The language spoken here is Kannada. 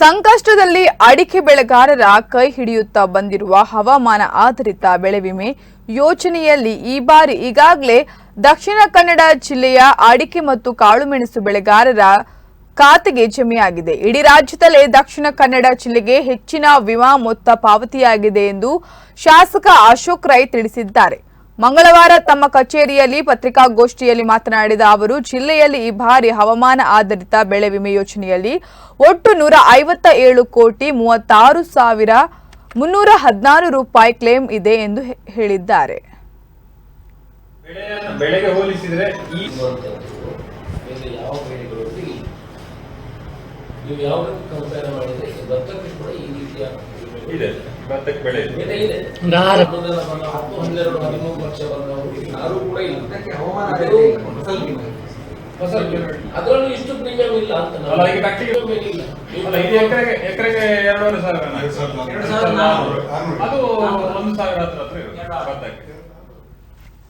ಸಂಕಷ್ಟದಲ್ಲಿ ಅಡಿಕೆ ಬೆಳೆಗಾರರ ಕೈ ಹಿಡಿಯುತ್ತಾ ಬಂದಿರುವ ಹವಾಮಾನ ಆಧಾರಿತ ಬೆಳೆ ವಿಮೆ ಯೋಜನೆಯಲ್ಲಿ ಈ ಬಾರಿ ಈಗಾಗಲೇ ದಕ್ಷಿಣ ಕನ್ನಡ ಜಿಲ್ಲೆಯ ಅಡಿಕೆ ಮತ್ತು ಕಾಳುಮೆಣಸು ಬೆಳೆಗಾರರ ಖಾತೆಗೆ ಜಮೆಯಾಗಿದೆ. ಇಡೀ ರಾಜ್ಯದಲ್ಲೇ ದಕ್ಷಿಣ ಕನ್ನಡ ಜಿಲ್ಲೆಗೆ ಹೆಚ್ಚಿನ ವಿಮಾ ಮೊತ್ತ ಪಾವತಿಯಾಗಿದೆ ಎಂದು ಶಾಸಕ ಅಶೋಕ್ ರೈ ತಿಳಿಸಿದ್ದಾರೆ. ಮಂಗಳವಾರ ತಮ್ಮ ಕಚೇರಿಯಲ್ಲಿ ಪತ್ರಿಕಾಗೋಷ್ಠಿಯಲ್ಲಿ ಮಾತನಾಡಿದ ಅವರು, ಜಿಲ್ಲೆಯಲ್ಲಿ ಈ ಬಾರಿ ಹವಾಮಾನ ಆಧಾರಿತ ಬೆಳೆ ವಿಮೆ ಯೋಜನೆಯಲ್ಲಿ ಒಟ್ಟು ನೂರ ಐವತ್ತ ಏಳು ಕೋಟಿ ಮೂವತ್ತಾರು ಸಾವಿರ ಮುನ್ನೂರ ಹದಿನಾರು ರೂಪಾಯಿ ಕ್ಲೇಮ್ ಇದೆ ಎಂದು ಹೇಳಿದ್ದಾರೆ. ಯಾವ ಇದೆ. ಭತ್ತಕ್ಕೆ ಬೆಳೆ ಇದೆ. ಹತ್ತು ಹನ್ನೆರಡು ಹದಿಮೂರು ಲಕ್ಷ ಬಂದವರು ಯಾರು ಕೂಡ ಇಲ್ಲ. ಅದಕ್ಕೆ ಹವಾಮಾನ ಫಸಲ್ ಫಸಲ್ ಅದರಲ್ಲೂ ಇಷ್ಟು ಪ್ರೀಮಿಯಂ ಇಲ್ಲ ಅಂತ ಅಲ್ಲ, ಈಗ ಇಲ್ಲ. ಅಲ್ಲ, ಇದು ಎಕರೆಗೆ ಎಕರೆಗೆ ಎರಡೂವರೆ ಸಾವಿರ ಎರಡು ಸಾವಿರದ ಅದು ಒಂದು ಸಾವಿರ ಹತ್ರ ಹತ್ರ ಇರುತ್ತೆ. ಭತ್ತಕ್ಕೆ